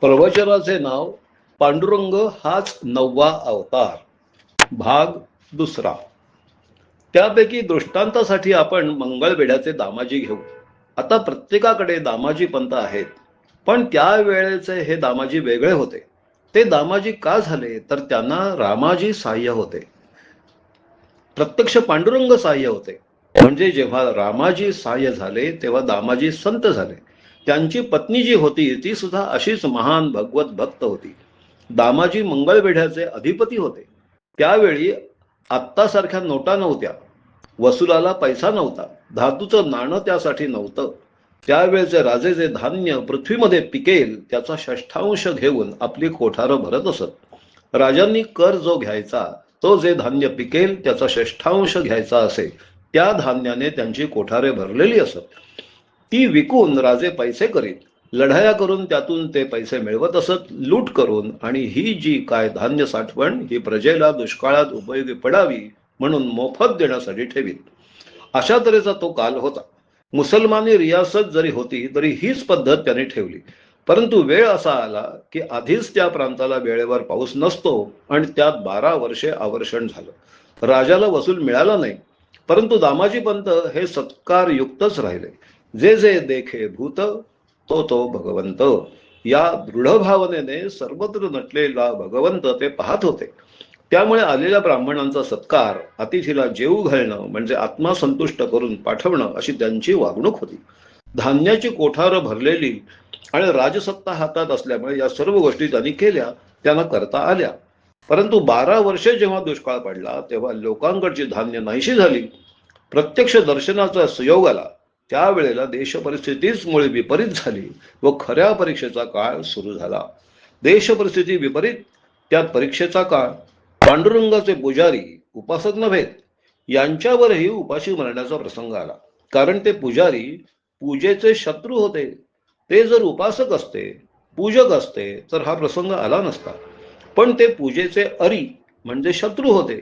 प्रवचनाचे नाव पांडुरंग हाच नववा अवतार भाग दुसरा. त्यापैकी दृष्टांतासाठी आपण मंगळवेढ्याचे दामाजी घेऊ. आता प्रत्येकाकडे दामाजी पंत आहेत पण त्या वेळेचे हे दामाजी वेगळे होते. ते दामाजी का झाले? तर त्यांना रामाजी सहाय्य होते. प्रत्यक्ष पांडुरंग सहाय्य होते. म्हणजे जेव्हा रामाजी सहाय्य झाले तेव्हा दामाजी संत झाले. त्यांची पत्नी जी होती ती सुद्धा अशीच महान भगवत भक्त होती. दामाजी मंगळवेढ्याचे अधिपती होते. त्यावेळी आत्तासारख्या नोटा नव्हत्या. वसुलाला पैसा नव्हता. धातूचं नाणं त्यासाठी नव्हतं. त्यावेळेचे राजे जे धान्य पृथ्वीमध्ये पिकेल त्याचा षष्ठांश घेऊन आपली कोठारं भरत असत. राजांनी कर जो घ्यायचा तो जे धान्य पिकेल त्याचा षष्ठांश घ्यायचा असे त्या धान्याने त्यांची कोठारे भरलेली असत. ती विकून राजे पैसे करीत. लढाया करून त्यातून ते पैसे मिळवत असत लूट करून आणि ही जी काय धान्य साठवण ही प्रजेला दुष्काळात उपयोगी पडावी म्हणून मोफत देण्यासाठी ठेवीत. अशा तऱ्हेचा तो काल होता. मुसलमानी रियासत जरी होती तरी हीच पद्धत त्यांनी ठेवली. परंतु वेळ असा आला की आधीच त्या प्रांताला वेळेवर पाऊस नसतो आणि त्यात बारा वर्षे आवर्षण झालं. राजाला वसूल मिळाला नाही. परंतु दामाजी पंत हे सत्कारयुक्तच राहिले. जे जे देखे भूत तो तो भगवंत. या दृढ भावनेने सर्वत्र नटलेला भगवंत ते पाहत होते. त्यामुळे आलेल्या ब्राह्मणांचा सत्कार अतिथीला जेऊ घालणं म्हणजे आत्मा संतुष्ट करून पाठवणं अशी त्यांची वागणूक होती. धान्याची कोठारं भरलेली आणि राजसत्ता हातात असल्यामुळे या सर्व गोष्टी त्यांनी केल्या त्यांना करता आल्या. परंतु बारा वर्षे जेव्हा दुष्काळ पडला तेव्हा लोकांकडची धान्य नाहीशी झाली. प्रत्यक्ष दर्शनाचा सुयोग आला. त्यावेळेला देश परिस्थितीच मुळे विपरीत झाली व खऱ्या परीक्षेचा काळ सुरू झाला. देश परिस्थिती विपरीत त्यात परीक्षेचा काळ पांडुरंगाचे पुजारी उपासक नव्हेत यांच्यावरही उपाशी मरण्याचा प्रसंग आला. कारण ते पुजारी पूजेचे शत्रू होते. ते जर उपासक असते पूजक असते तर हा प्रसंग आला नसता. पण ते पूजेचे अरी म्हणजे शत्रू होते.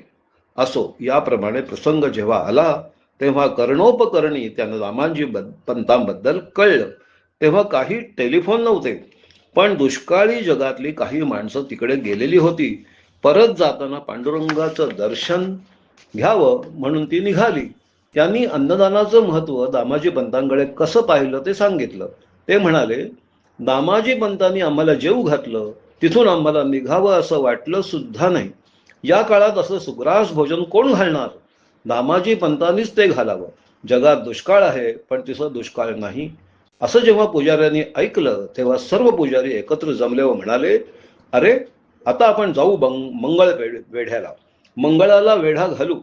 असो याप्रमाणे प्रसंग जेव्हा आला तेव्हा कर्णोपकरणी त्यानं रामांजी पंतांबद्दल कळलं. तेव्हा काही टेलिफोन नव्हते. पण दुष्काळी जगातली काही माणसं तिकडे गेलेली होती. परत जाताना पांडुरंगाचं दर्शन घ्यावं म्हणून ती निघाली. त्यांनी अन्नदानाचं महत्त्व दामाजी पंतांकडे कसं पाहिलं ते सांगितलं. ते म्हणाले दामाजी पंतांनी आम्हाला जेव घातलं. तिथून आम्हाला निघावं असं वाटलं सुद्धा नाही. या काळात असं सुग्रास भोजन कोण घालणार? दामाजी पंतांनीच ते घालावं. जगात दुष्काळ आहे पण तिथं दुष्काळ नाही. असं जेव्हा पुजाऱ्यांनी ऐकलं तेव्हा सर्व पुजारी एकत्र जमले व म्हणाले अरे आता आपण जाऊ बंग मंगळ वेढ्याला. मंगळाला वेढा घालू.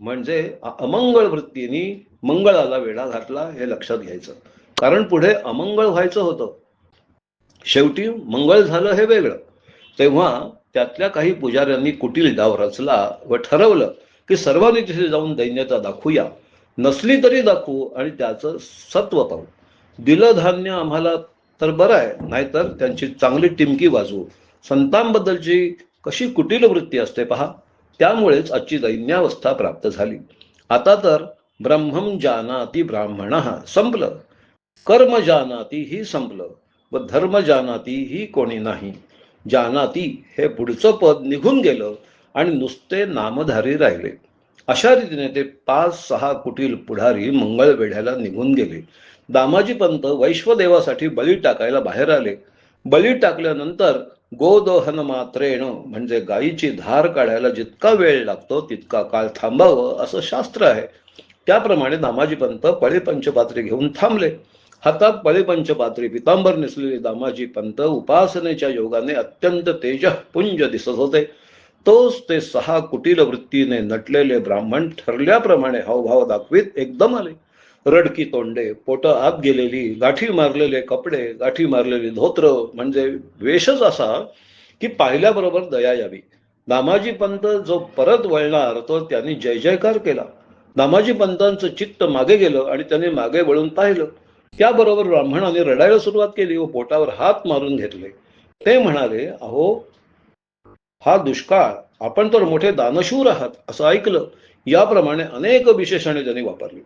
म्हणजे अमंगळ वृत्तीने मंगळाला वेढा घातला हे लक्षात घ्यायचं. कारण पुढे अमंगळ व्हायचं होतं. शेवटी मंगळ झालं हे वेगळं. तेव्हा त्यातल्या काही पुजाऱ्यांनी कुटील डाव रचला व ठरवलं की सर्वांनी तिथे जाऊन दैन्यता दाखवूया. नसली तरी दाखवू आणि त्याचं सत्व पाहू. दिलं धान्य आम्हाला तर बरं आहे नाहीतर त्यांची चांगली टिमकी वाजवू. संतांबद्दलची कशी कुटील वृत्ती असते पहा. त्यामुळेच आजची दैन्यावस्था प्राप्त झाली. आता तर ब्रह्मम जानाती ब्राह्मण संपलं. कर्म जानाती ही संपलं व धर्म जानाती ही कोणी नाही. जानाती हे पुढचं पद निघून गेलं आणि नुसते नामधारी राहिले. अशा रीतीने ते पाच सहा कुटील पुढारी मंगळवेढ्याला निघून गेले. दामाजी पंत वैश्वदेवासाठी बळी टाकायला बाहेर आले. बळी टाकल्यानंतर गोदोहन मात्रेण म्हणजे गायीची धार काढायला जितका वेळ लागतो तितका काळ थांबावं असं शास्त्र आहे. त्याप्रमाणे दामाजी पंत पळी पंचपात्री घेऊन थांबले. हातात पळी पंचपात्री पितांबर नेसलेले दामाजी पंत उपासनेच्या योगाने अत्यंत तेजपुंज दिसत होते. तोच ते सहा कुटील वृत्तीने नटलेले ब्राह्मण ठरल्याप्रमाणे हावभाव दाखवीत एकदम आले. रडकी तोंडे पोट आत गेलेली गाठी मारलेले कपडे गाठी मारलेली धोत्र म्हणजे वेशच असा की पाहिल्याबरोबर दया यावी. दामाजी पंत जो परत वळणार तो त्यांनी जय जयकार केला. दामाजी पंतांचं चित्त मागे गेलं आणि त्यांनी मागे वळून पाहिलं. त्याबरोबर ब्राह्मणाने रडायला सुरुवात केली व पोटावर हात मारून घेतले. ते म्हणाले अहो हा दुष्काळ आपण तर मोठे दानशूर आहात असं ऐकलं. याप्रमाणे अनेक विशेषणे त्यांनी वापरली.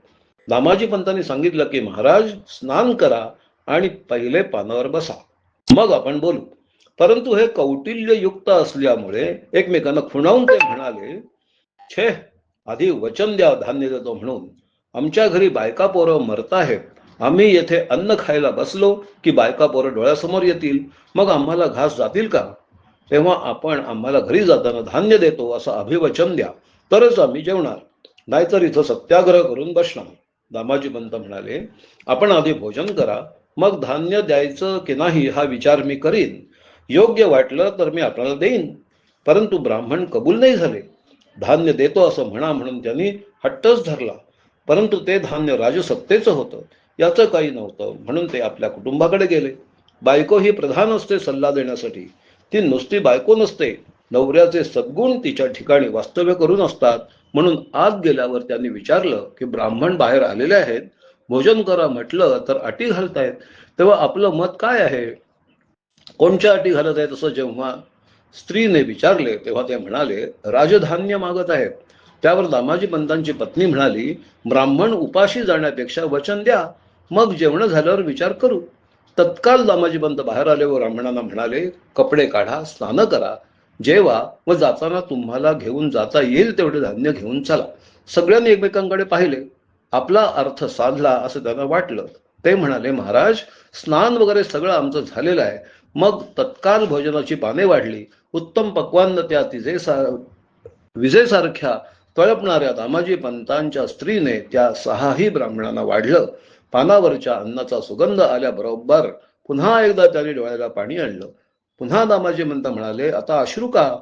दामाजी पंतांनी सांगितलं की महाराज स्नान करा आणि पहिले पानावर बसा. मग आपण बोलू. परंतु हे कौटिल्ययुक्त असल्यामुळे एकमेकांना खुणावून ते म्हणाले छे आधी वचन द्या धान्य देतो म्हणून. आमच्या घरी बायका पोरं मरताहेत आम्ही येथे अन्न खायला बसलो की बायका पोरं डोळ्यासमोर येतील. मग आम्हाला घास जातील का? तेव्हा आपण आम्हाला घरी जाताना धान्य देतो असं अभिवचन द्या. तरच आम्ही जेवणार. नाहीतर इथं सत्याग्रह करून बसणार. दामाजी पंत म्हणाले आपण आधी भोजन करा. मग धान्य द्यायचं की नाही हा विचार मी करीन. योग्य वाटलं तर मी आपल्याला देईन. परंतु ब्राह्मण कबूल नाही झाले. धान्य देतो असं म्हणा म्हणून त्यांनी हट्टच धरला. परंतु ते धान्य राजसत्तेचं होतं. याचं काही नव्हतं. म्हणून ते आपल्या कुटुंबाकडे गेले. बायको ही प्रधान असते सल्ला देण्यासाठी. ती नुसती बायको नसते. नवऱ्याचे सद्गुण तिच्या ठिकाणी वास्तव्य करून असतात. म्हणून आत गेल्यावर त्यांनी विचारलं की ब्राह्मण बाहेर आलेले आहेत. भोजन करा म्हटलं तर अटी घालतायत. तेव्हा आपलं मत काय आहे? कोणच्या अटी घालत आहेत? असं जेव्हा स्त्रीने विचारले तेव्हा ते म्हणाले राजधान्य मागत आहेत. त्यावर दामाजी पंतांची पत्नी म्हणाली ब्राह्मण उपाशी जाण्यापेक्षा वचन द्या. मग जेवण झाल्यावर विचार करू. तत्काल दामाजी बंद बाहेर आले व ब्राह्मणांना म्हणाले कपडे काढा स्नान करा. जेवा व जाताना तुम्हाला घेऊन जाता येईल तेवढे धान्य घेऊन चला. सगळ्यांनी एकमेकांकडे पाहिले. आपला अर्थ साधला असं त्यांना वाटलं. ते म्हणाले महाराज स्नान वगैरे सगळं आमचं झालेलं आहे. मग तत्काल भोजनाची पाने वाढली. उत्तम पक्वान्न त्या तिजे विजेसारख्या तळपणाऱ्या दामाजी पंतांच्या स्त्रीने त्या सहाही ब्राह्मणांना वाढलं. पानावरच्या अन्नाचा सुगंध आल्याबरोबर पुन्हा एकदा त्याने डोळ्याला पाणी आणलं. पुन्हा दामाजी पंत म्हणाले आता अश्रू का?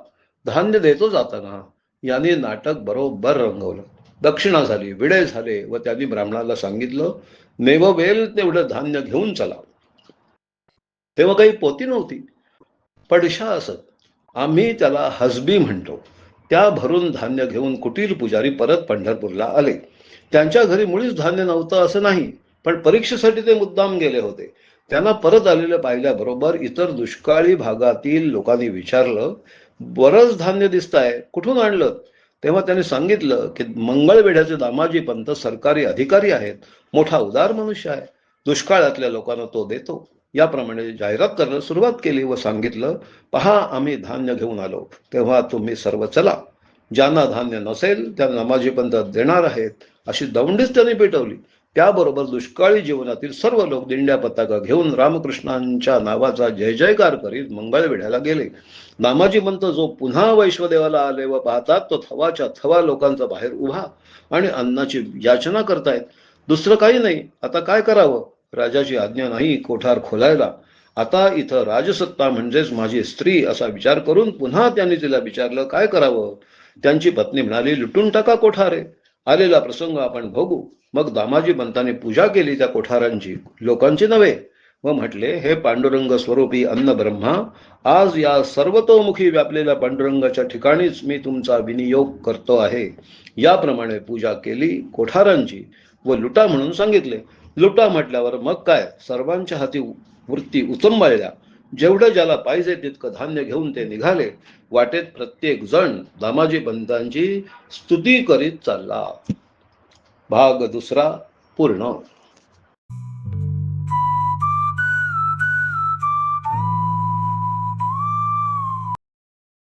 धान्य देतो जाताना. यांनी नाटक बरोबर रंगवलं. दक्षिणा झाली विडे झाले व त्यांनी ब्राह्मणाला सांगितलं नेववेल तेवढं धान्य घेऊन चला. तेव्हा काही पोती नव्हती. पडशा असत. आम्ही त्याला हजबी म्हणतो. त्या भरून धान्य घेऊन कुटीर पुजारी परत पंढरपूरला आले. त्यांच्या घरी मुळीच धान्य नव्हतं असं नाही. पण परीक्षेसाठी ते मुद्दाम गेले होते. त्यांना परत आलेलं पाहिल्याबरोबर इतर दुष्काळी भागातील लोकांनी विचारलं बरंच धान्य दिसत आहे कुठून आणलं? तेव्हा त्यांनी सांगितलं की मंगळवेढ्याचे दामाजी पंत सरकारी अधिकारी आहेत मोठा उदार मनुष्य आहे. दुष्काळातल्या लोकांना तो देतो. याप्रमाणे जाहिरात करायला सुरुवात केली व सांगितलं पहा आम्ही धान्य घेऊन आलो. तेव्हा तुम्ही सर्व चला. ज्यांना धान्य नसेल त्यांना नामाजी पंत देणार आहेत. अशी दौंडीच त्यांनी पेटवली. त्याबरोबर दुष्काळी जीवनातील सर्व लोक दिंड्या पताका घेऊन रामकृष्णांच्या नावाचा जय जयकार करीत मंगळवेढ्याला गेले. नामाजी मंत जो पुन्हा वैश्वदेवाला आले व पाहतात तो थवाच्या थवा लोकांचा बाहेर उभा आणि अन्नाची याचना करतायत. दुसरं काही नाही आता काय करावं? राजाची आज्ञा नाही कोठार खोलायला. आता इथं राजसत्ता म्हणजेच माझी स्त्री असा विचार करून पुन्हा त्यांनी तिला विचारलं काय करावं? त्यांची पत्नी म्हणाली लुटून टाका कोठारे. आलेला प्रसंग आपण भोगू मग दामाजी पंतांनी पूजा केली त्या कोठारांची. लोकांची नव्हे. व म्हटले हे पांडुरंग स्वरूपी अन्न ब्रह्मा आज या सर्वतोमुखी व्यापलेल्या पांडुरंगाच्या ठिकाणीच मी तुमचा विनियोग करतो आहे. याप्रमाणे पूजा केली कोठारांची व लुटा म्हणून सांगितले. लुटा म्हटल्यावर मग काय? सर्वांच्या हाती वृत्ती उचंबळल्या. जेवढं ज्याला पाहिजे तितकं धान्य घेऊन ते निघाले. वाटेत प्रत्येक जण दामाजी पंतांची स्तुती करीत चालला. भाग दुसरा पूर्ण.